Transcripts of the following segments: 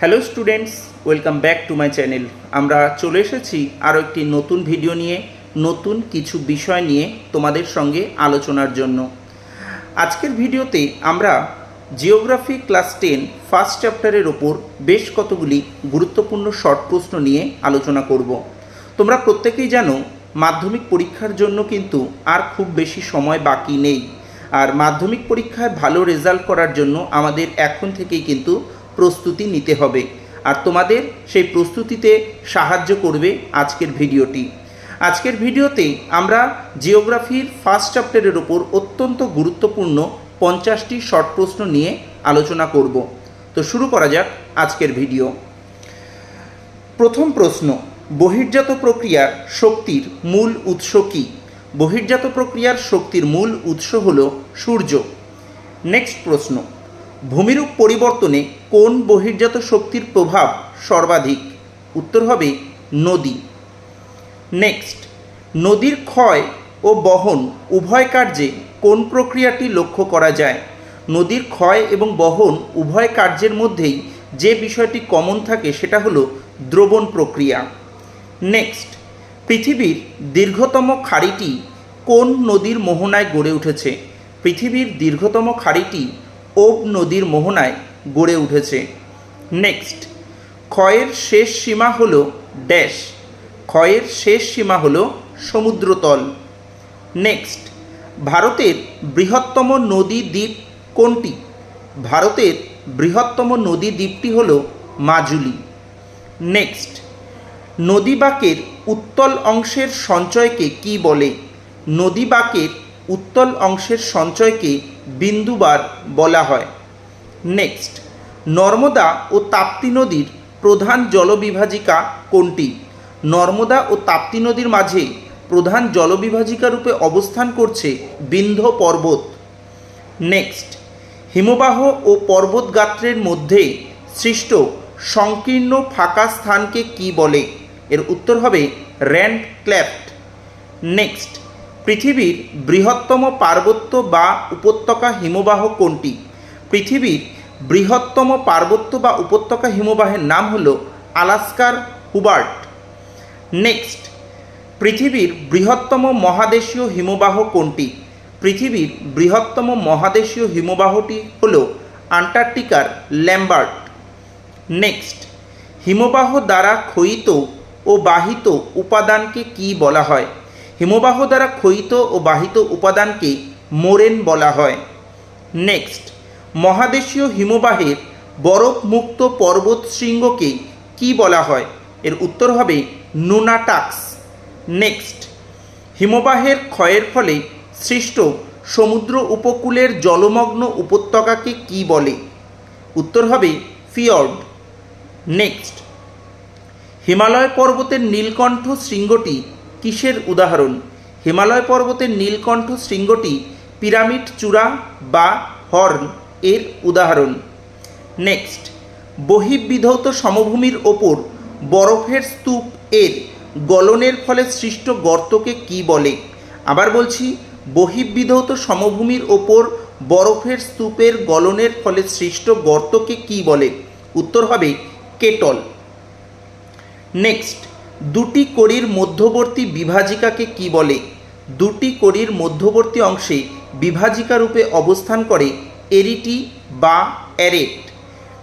Hello students welcome back to my channel আমরা চলে এসেছি আরও একটি নতুন ভিডিও নিয়ে, নতুন কিছু বিষয় নিয়ে তোমাদের সঙ্গে আলোচনার জন্য। আজকের ভিডিওতে আমরা জিওগ্রাফি ক্লাস টেন ফার্স্ট চ্যাপ্টারের ওপর বেশ কতগুলি গুরুত্বপূর্ণ শর্ট প্রশ্ন নিয়ে আলোচনা করব। তোমরা প্রত্যেকেই জানো, মাধ্যমিক পরীক্ষার জন্য কিন্তু আর খুব বেশি সময় বাকি নেই। আর মাধ্যমিক পরীক্ষায় ভালো রেজাল্ট করার জন্য আমাদের এখন থেকেই কিন্তু প্রস্তুতি নিতে হবে। আর তোমাদের সেই প্রস্তুতিতে সাহায্য করবে আজকের ভিডিওটি। আজকের ভিডিওতে আমরা জিওগ্রাফির ফার্স্ট চ্যাপ্টারের ওপর অত্যন্ত গুরুত্বপূর্ণ পঞ্চাশটি শর্ট প্রশ্ন নিয়ে আলোচনা করব। তো শুরু করা যাক আজকের ভিডিও। প্রথম প্রশ্ন, বহির্জাত প্রক্রিয়ার শক্তির মূল উৎস কী? বহির্জাত প্রক্রিয়ার শক্তির মূল উৎস হল সূর্য। নেক্সট প্রশ্ন ভূমিরূপ পরিবর্তনে কোন বহির্জাত শক্তির প্রভাব সর্বাধিক? উত্তর হবে নদী। নেক্সট নদীর ক্ষয় ও বহন উভয় কার্যে কোন প্রক্রিয়াটি লক্ষ্য করা যায়? নদীর ক্ষয় এবং বহন উভয় কার্যের মধ্যেই যে বিষয়টি কমন থাকে সেটা হলো দ্রবণ প্রক্রিয়া। নেক্সট পৃথিবীর দীর্ঘতম খাড়িটি কোন নদীর মোহনায় গড়ে উঠেছে? পৃথিবীর দীর্ঘতম খাড়িটি ওব নদীর মোহনায় গড়ে উঠেছে। নেক্সট ক্ষয়ের শেষ সীমা হল ড্যাশ। ক্ষয়ের শেষ সীমা হল সমুদ্রতল। নেক্সট ভারতের বৃহত্তম নদী দ্বীপ কোনটি? ভারতের বৃহত্তম নদী দ্বীপটি হল মাজুলি। নেক্সট নদী বাঁকের উত্তল অংশের সঞ্চয়কে কি বলে? নদী বাঁকের উত্তল অংশের সঞ্চয়কে বিন্দুবার বলা হয়। নেক্সট নর্মদা ও তাপ্তি নদীর প্রধান জলবিভাজিকা কোনটি? নর্মদা ও তাপ্তি নদীর মাঝে প্রধান জলবিভাজিকা রূপে অবস্থান করছে বিন্ধ্য পর্বত। নেক্সট হিমবাহ ও পর্বত গাত্রের মধ্যে সৃষ্ট সংকীর্ণ ফাঁকা স্থানকে কি বলে? এর উত্তর হবে র্যান্ড ক্ল্যাপ্ট নেক্সট পৃথিবীর বৃহত্তম পার্বত্য বা উপত্যকা হিমবাহ কোনটি? পৃথিবীর বৃহত্তম পার্বত্য বা উপত্যকা হিমবাহের নাম হল আলাস্কার হুবার্ট। নেক্সট, পৃথিবীর বৃহত্তম মহাদেশীয় হিমবাহ কোনটি? পৃথিবীর বৃহত্তম মহাদেশীয় হিমবাহটি হল আন্টার্কটিকার ল্যাম্বার্ট। নেক্সট, হিমবাহ দ্বারা ক্ষয়িত ও বাহিত উপাদানকে কি বলা হয়? হিমবাহ দ্বারা ক্ষয়িত ও বাহিত উপাদানকে মোরেন বলা হয়। নেক্সট, মহাদেশীয় হিমবাহের বরফমুক্ত পর্বত শৃঙ্গকে কি বলা হয়? এর উত্তর হবে নুনাটাক্স। নেক্সট, হিমবাহের ক্ষয়ের ফলে সৃষ্ট সমুদ্র উপকূলের জলমগ্ন উপত্যকাকে কি বলে? উত্তর হবে ফিয়র্ড। নেক্সট, হিমালয় পর্বতের নীলকণ্ঠ শৃঙ্গটি কিসের উদাহরণ? হিমালয় পর্বতের নীলকণ্ঠ শৃঙ্গটি পিরামিড, চূড়া বা হর্ন এর উদাহরণ। নেক্সট, বহির্বিধৌত সমভূমির ওপর বরফের স্তূপ এর গলনের ফলে সৃষ্ট গর্তকে কি বলে? আবার বলছি, বহির্বিধৌত সমভূমির ওপর বরফের স্তূপের গলনের ফলে সৃষ্ট গর্তকে কি বলে? উত্তর হবে কেটল। নেক্সট দুটি কড়ির মধ্যবর্তী বিভাজিকাকে কি বলে? দুটি কড়ির মধ্যবর্তী অংশে বিভাজিকা রূপে অবস্থান করে এরিটি বা অ্যারেট।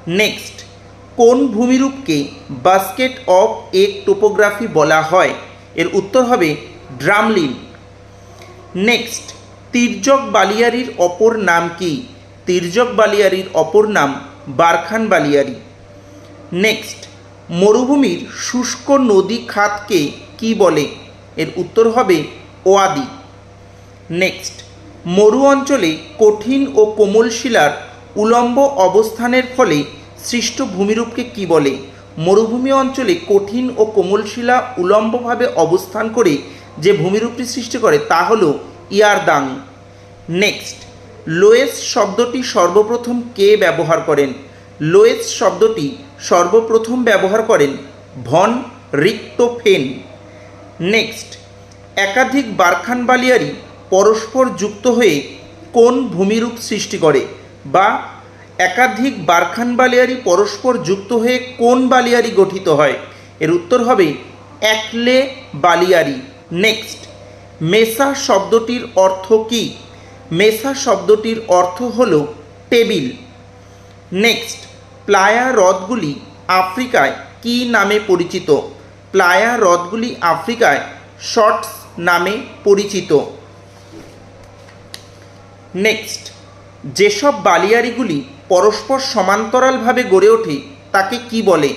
নেক্সট, কোন ভূমিরূপকে বাস্কেট অফ এক টোপোগ্রাফি বলা হয়? এর উত্তর হবে ড্রামলিন। নেক্সট, তির্যক বালিয়ারির অপর নাম কি? তির্যক বালিয়ারির অপর নাম বারখান বালিয়ারি। নেক্সট মরুভূমির শুষ্ক নদী খাতকে কি বলে? এর উত্তর হবে ওয়াদি। নেক্সট, মরু অঞ্চলে কঠিন ও কোমল শিলার উলম্ব অবস্থানের ফলে সৃষ্ট ভূমিরূপকে কি বলে? মরুভূমি অঞ্চলে কঠিন ও কোমল শিলা উলম্বভাবে অবস্থান করে যে ভূমিরূপটি সৃষ্টি করে, তা হল ইয়ারদাং। নেক্সট, লোয়েস শব্দটি সর্বপ্রথম কে ব্যবহার করেন? লোয়েস শব্দটি সর্বপ্রথম ব্যবহার করেন ভন রিক্টোফেন নেক্সট, একাধিক বারখান বালিয়ারি পরস্পর যুক্ত হয়ে কোন ভূমিরূপ সৃষ্টি করে বা একাধিক বারখান বালিয়ারি পরস্পর যুক্ত হয়ে কোন বালিয়ারি গঠিত হয়? এর উত্তর হবে একলে বালিয়ারি। নেক্সট, মেসা শব্দটির অর্থ কি? মেসা শব্দটির অর্থ হল টেবিল। নেক্সট প্লায়া হ্রদগুলি আফ্রিকায় কি নামে পরিচিত? প্লায়া হ্রদগুলি আফ্রিকায় শর্টস নামে পরিচিত। নেক্সট, যেসব বালিয়ারিগুলি পরস্পর সমান্তরালভাবে গড়ে ওঠে, তাকে কি বলে?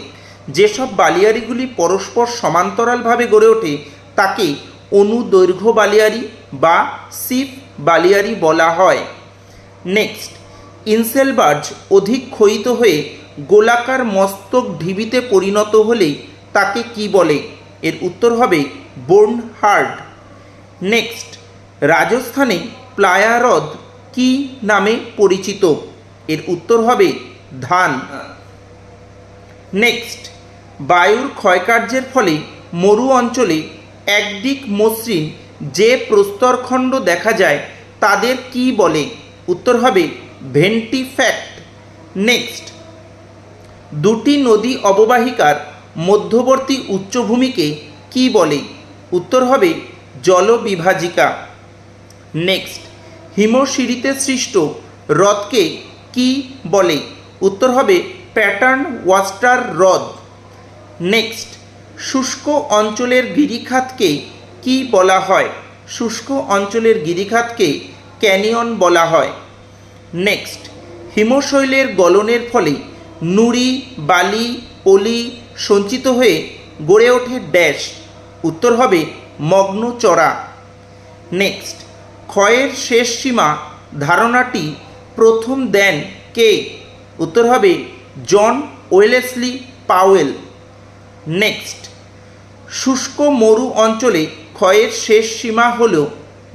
যেসব বালিয়ারিগুলি পরস্পর সমান্তরালভাবে গড়ে ওঠে, তাকে অনুদৈর্ঘ্য বালিয়ারি বা সিফ বালিয়ারি বলা হয়। নেক্সট, ইনসেলবার্জ অধিক ক্ষয়িত হয়ে গোলাকার মস্তক ঢিবিতে পরিণত হলে তাকে কি বলে? এর উত্তর হবে বোর্ন হার্ড নেক্সট, রাজস্থানে প্লায়া হ্রদ কি নামে পরিচিত? এর উত্তর হবে ধান। নেক্সট, বায়ুর ক্ষয়কার্যের ফলে মরু অঞ্চলে একদিক মসৃণ যে প্রস্তরখণ্ড দেখা যায়, তাদের কি বলে? উত্তর হবে ভেন্টিফ্যাক্ট। নেক্সট দুটি নদী অববাহিকার মধ্যবর্তী উচ্চভূমিকে কি বলে? উত্তর হবে জলবিভাজিকা। নেক্সট, হিমশিরিতে সৃষ্ট হ্রদকে কি বলে? উত্তর হবে প্যাটার্ন ওয়াস্টার হ্রদ। নেক্সট, শুষ্ক অঞ্চলের গিরিখাতকে কি বলা হয়? শুষ্ক অঞ্চলের গিরিখাতকে ক্যানিয়ন বলা হয়। নেক্সট, হিমশৈলের গলনের ফলে নুড়ি, বালি, পলি সঞ্চিত হয়ে গড়ে ওঠে ড্যাশ উত্তর হবে মগ্ন চড়া। নেক্সট, ক্ষয়ের শেষ সীমা ধারণাটি প্রথম দেন কে? উত্তর হবে জন ওয়েলেসলি পাওয়েল। নেক্সট, শুষ্ক মরু অঞ্চলে ক্ষয়ের শেষ সীমা হল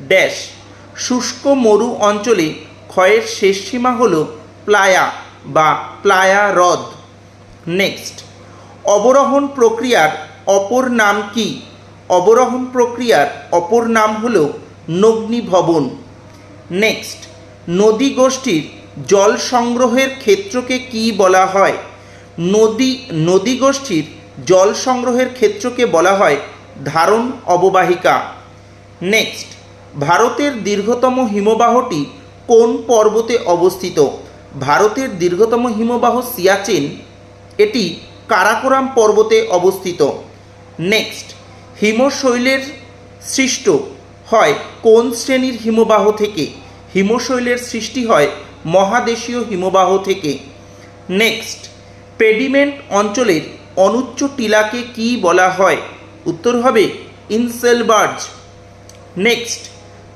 ড্যাশ শুষ্ক মরু অঞ্চলে ক্ষয়ের শেষ সীমা হল প্লায়া। বা প্লায়া হ্রদ। নেক্সট অবরোহণ প্রক্রিয়ার অপর নাম কি? অবরোহণ প্রক্রিয়ার অপর নাম হল নগ্নিভবন। নেক্সট নদী গোষ্ঠীর জল সংগ্রহের ক্ষেত্রকে কি বলা হয়? নদী নদী গোষ্ঠীর জল সংগ্রহের ক্ষেত্রকে বলা হয় ধারণ অববাহিকা। নেক্সট ভারতের দীর্ঘতম হিমবাহটি কোন পর্বতে অবস্থিত? ভারতের দীর্ঘতম হিমবাহ সিয়াচেন, এটি কারাকোরাম পর্বতে অবস্থিত। নেক্সট, হিমশৈলের সৃষ্ট হয় কোন শ্রেণির হিমবাহ থেকে? হিমশৈলের সৃষ্টি হয় মহাদেশীয় হিমবাহ থেকে। নেক্সট, পেডিমেন্ট অঞ্চলের অনুচ্চ টিলাকে কি বলা হয়? উত্তর হবে ইনসেলবার্জ। নেক্সট,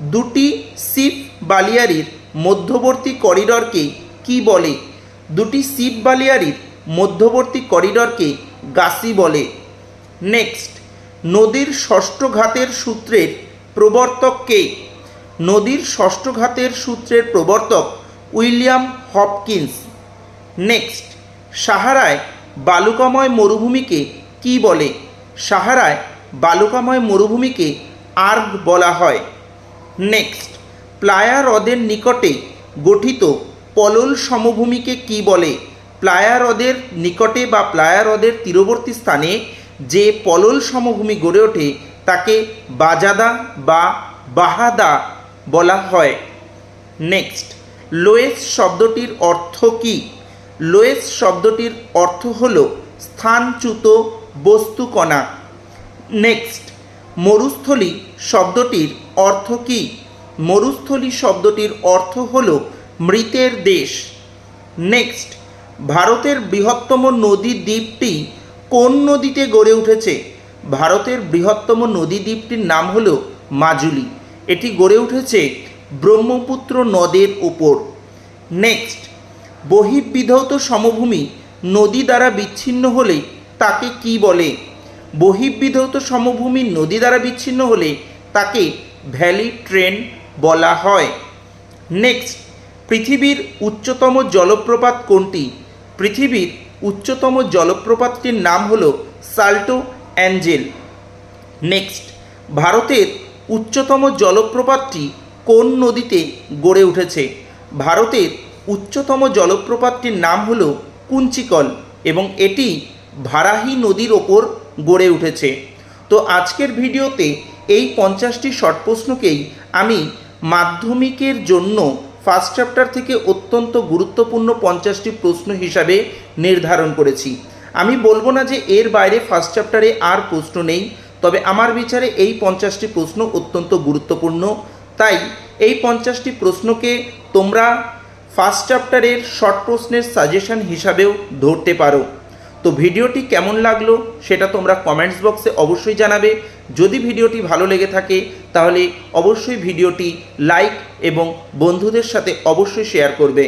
দুটি সিপ বালিয়ারির মধ্যবর্তী করিডরকে কি বলে? দুটি সিপ বালিয়ারির মধ্যবর্তী করিডরকে গাসি বলে। নেক্সট, নদীর ষষ্ঠ ঘাতের সূত্রের প্রবর্তক কে? নদীর ষষ্ঠ ঘাতের সূত্রের প্রবর্তক উইলিয়াম হপকিন্স। নেক্সট, সাহারায় বালুকাময় মরুভূমিকে কি বলে? সাহারায় বালুকাময় মরুভূমিকে আর্গ বলা হয়। নেক্সট প্লায়া হ্রদের নিকটে গঠিত পলল সমভূমিকে কি বলে? প্লায়া হ্রদের নিকটে বা প্লায়া হ্রদের তীরবর্তী স্থানে যে পলল সমভূমি গড়ে ওঠে, তাকে বাজাদা বা বাহাদা বলা হয়। নেক্সট, লোয়েস শব্দটির অর্থ কি? লোয়েস শব্দটির অর্থ হল স্থানচ্যুত বস্তুকণা। নেক্সট, মরুস্থলী শব্দটির অর্থ কি? মরুস্থলী শব্দটির অর্থ হল মৃতের দেশ। নেক্সট ভারতের বৃহত্তম নদী দ্বীপটি কোন নদীতে গড়ে উঠেছে? ভারতের বৃহত্তম নদী দ্বীপটির নাম হল মাজুলি। এটি গড়ে উঠেছে ব্রহ্মপুত্র নদের ওপর নেক্সট বহির্বিধৌত সমভূমি নদী দ্বারা বিচ্ছিন্ন হলে তাকে কি বলে? বহির্বিধৌত সমভূমি নদী দ্বারা বিচ্ছিন্ন হলে তাকে ভ্যালি ট্রেন বলা হয়। নেক্সট পৃথিবীর উচ্চতম জলপ্রপাত কোনটি? পৃথিবীর উচ্চতম জলপ্রপাতটির নাম হল সাল্টো অ্যাঞ্জেল। নেক্সট, ভারতের উচ্চতম জলপ্রপাতটি কোন নদীতে গড়ে উঠেছে? ভারতের উচ্চতম জলপ্রপাতটির নাম হল কুঞ্চিকল এবং এটি ভারাহি নদীর ওপর গড়ে উঠেছে। তো আজকের ভিডিওতে এই পঞ্চাশটি শর্ট প্রশ্নকেই আমি মাধ্যমিকের জন্য ফার্স্ট চ্যাপ্টার থেকে অত্যন্ত গুরুত্বপূর্ণ পঞ্চাশটি প্রশ্ন হিসাবে নির্ধারণ করেছি। আমি বলব না যে এর বাইরে ফার্স্ট চ্যাপ্টারে আর প্রশ্ন নেই, তবে আমার বিচারে এই পঞ্চাশটি প্রশ্ন অত্যন্ত গুরুত্বপূর্ণ। তাই এই পঞ্চাশটি প্রশ্নকে তোমরা ফার্স্ট চ্যাপ্টারের শর্ট প্রশ্নের সাজেশন হিসাবেও ধরতে পারো। তো ভিডিওটি কেমন লাগল সেটা তোমরা কমেন্টস বক্সে অবশ্যই জানাবে। যদি ভিডিওটি ভালো লেগে থাকে, তাহলে অবশ্যই ভিডিওটি লাইক এবং বন্ধুদের সাথে অবশ্যই শেয়ার করবে।